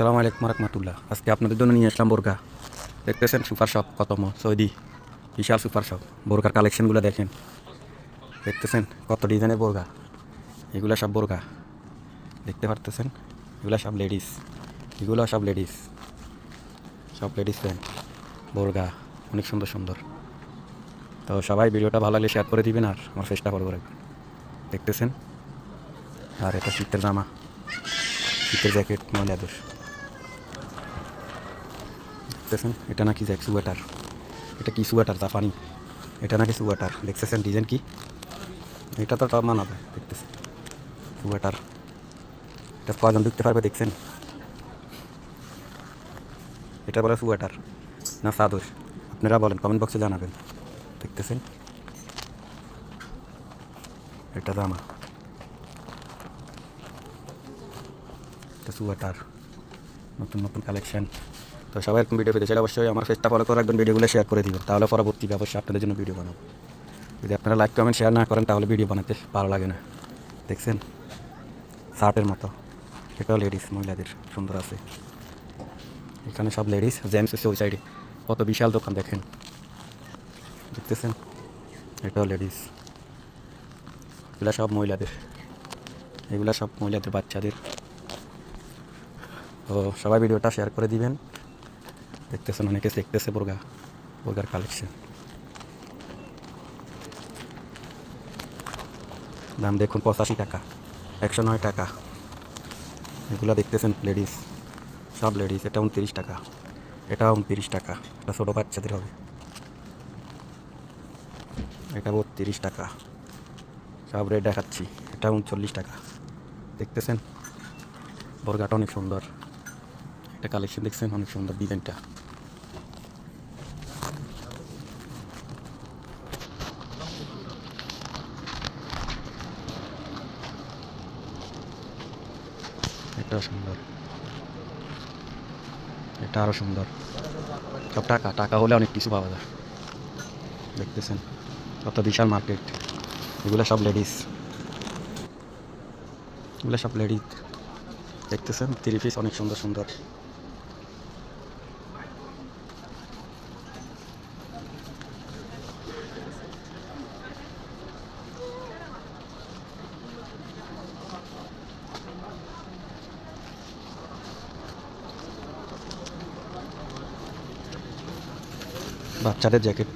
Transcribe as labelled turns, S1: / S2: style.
S1: সালামু আলাইকুম রহমতুল্লাহ। আজকে আপনাদের জন্য নিয়ে আসলাম বোরকা দেখতেছেন সুপার শপ কত ম সৌদি। বিশাল সুপার শপ। বোরকার কালেকশনগুলো দেখেন। দেখতেছেন কত ডিজাইনের বোরকা এগুলো সব বোরকা দেখতে পারতেছেন? এগুলো সব লেডিস। এগুলো সব লেডিস। সব লেডিস প্যান্ট। বোরকা অনেক সুন্দর সুন্দর। তো সবাই ভিডিওটা ভালো লাগলে শেয়ার করে দিবেন আর আমার চেষ্টা ফলো করে দেখতেছেন? আর এটা শীতের জামা। শীতের জ্যাকেট মহিলাদের দেখতেছেন এটা নাকি জ্যাক সুয়েটার এটা কি সুয়েটার জাপানি? এটা নাকি সুয়েটার দেখতেছেন ডিজাইন কি? এটা তো টপ মানাবে দেখতেছেন সুয়েটার এটা কজন ঢুকতে পারবে, দেখছেন? এটা বলে সুয়েটার না সাদর আপনারা বলেন কমেন্ট বক্সে জানাবেন। দেখতেছেন? এটা জামা। এটা সুয়েটার নতুন নতুন কালেকশন তো সবাই এরকম ভিডিও পেতে চাইলে অবশ্যই আমার ফেসটা ফলো করে রাখবেন ভিডিওগুলো শেয়ার করে দিবেন। তাহলে পরবর্তী অবশ্যই আপনাদের জন্য ভিডিও বানাবো। যদি আপনারা লাইক কমেন্ট শেয়ার না করেন, তাহলে ভিডিও বানাতে ভালো লাগে না। দেখছেন? শার্টের মতো। এটাও লেডিস মহিলাদের সুন্দর আছে। এখানে সব লেডিস জেন্টস আছে ওই সাইডে কত বিশাল দোকান, দেখেন। দেখতেছেন? এটাও লেডিস এগুলো সব মহিলাদের। এগুলো সব মহিলাদের, বাচ্চাদের। তো সবাই ভিডিওটা শেয়ার করে দিবেন। দেখতেছেন, অনেকে দেখতেছে বোরগা, বোরগার কালেকশন দাম দেখুন পঁচাশি টাকা, একশো নয় টাকা। এগুলো দেখতেছেন লেডিস সব লেডিস এটা উনত্রিশ টাকা, এটা উনত্রিশ টাকা, এটা ছোটো বাচ্চাদের হবে। এটা বত্রিশ টাকা, সব রেট দেখাচ্ছি, এটা উনচল্লিশ টাকা। দেখতেছেন? বর্গাটা অনেক সুন্দর। এটা কালেকশন দেখছেন, অনেক সুন্দর ডিজাইনটা। এটাও সুন্দর। এটা আরও সুন্দর। সব টাকা টাকা হলে অনেক কিছু পাওয়া যায়। দেখতেছেন, কত বিশাল মার্কেট এগুলো সব লেডিস এগুলো সব লেডিস দেখতেছেন থ্রি পিস অনেক সুন্দর সুন্দর। বাচ্চাদের জ্যাকেট।